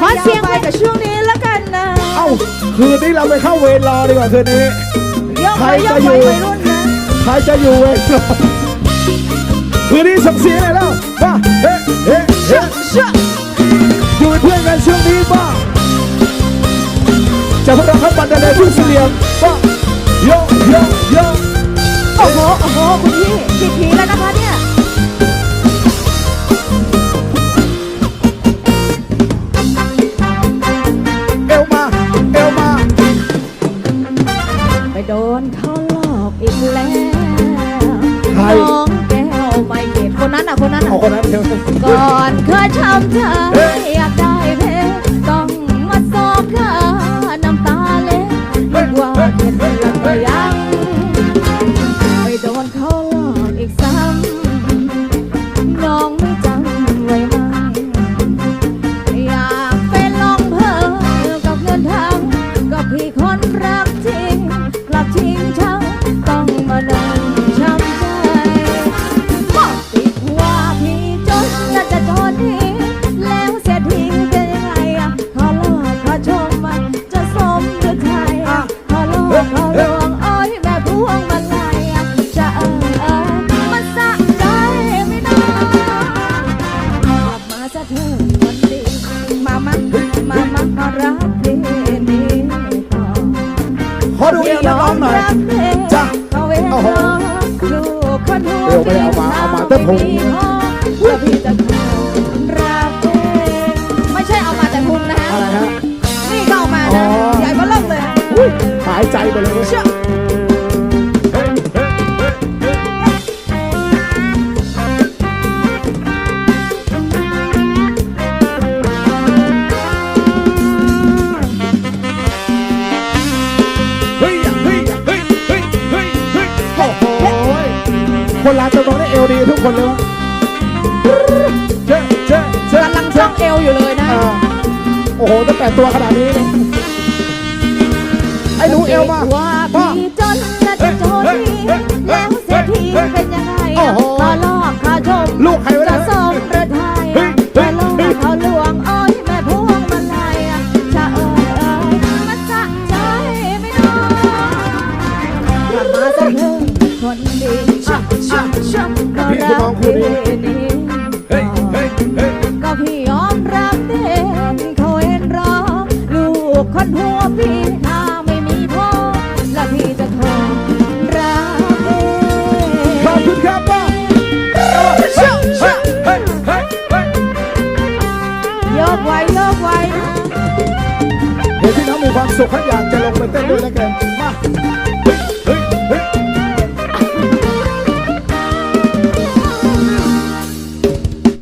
ขอเสียงไปกับช่วงนี้แล้วกันนะ เอ้าคืนนี้เราไปเข้าเวรรอดีกว่าคืนนี้ยกใครไปยจะกอยู่ไปวัยรุ่นนะใครจะอยู่เวรรอคืนนี้ส่งเสียงเลยแล้วมาเฮ้เฮ้เฮ้เชื่ออยู่เป็นเพื่อนกันช่วงนี้บ้าจะพวกเราครับบันไดเลยที่สี่เหลี่ยมบ้าโยโยโยโอ้โหโอ้โหคุณพี่ผิดผีแล้วนะ เขาหลอกอีกแล้วใคร น้องแก้วไม่เก็บคนนั้นอะคนนั้นเอาอะคนนั้นเดี๋ยวก่อนเคยช้ำใจเฮ้ยอยากได้เพชร ดูเอวน้องหน่อยจ้ะเขาเวโอ้โหลูกคนหัวเอวไปเอามาเอามาแต่พุงแล้วพี่จะขอรักเองไม่ใช่เอามาแต่พุงนะฮะอะไรฮะนี่ก็เอามานะใหญ่เบ้อเริ่มเลยอุ้ยหายใจไปเลย คนร้านจะมองได้เอวดีทุกคนเลยวะเจ๊เจ๊เจ๊กำลังช่องเอวอยู่เลยนะ อ่าโอ้โหตั้งแต่ตัวขนาดนี้เนี่ยไอ้หนูเอวมาว่าพ่อ พี่จนและจะจนทิ้งแล้วเสียทีเป็นยังไงโอ้โห ขอลอกขอชมลูกใครวะเนี่จะยสมหรือไทยเฮ้ยเฮ้จะยลอกเฮ้ยเขาลวงอ้อยแม่พวงมาลัยจะเอ่ยเอ่ยมันสะใจไม่น้อยกลับมาสักเถอะคนดี ชอบชอบชอบก็พี่คุณรัน้อกงคู่นี้นี้เฮ้ยเฮ้ยเฮ้ยก็พี่ยอมรับเด่นเขาเห็นรอลูกคนหัวพี่ถ้าไม่มีพ่อและพี่จะทนรักเองขอบคุณครับป้าเฮ้ยเฮ้ยเฮ้ยเฮ้ยเฮ้ยยกไว้ยกไว้เห็นพี่น้องมีความสุขเขาอยากจะลงไปเต้นด้วยแล้วกัน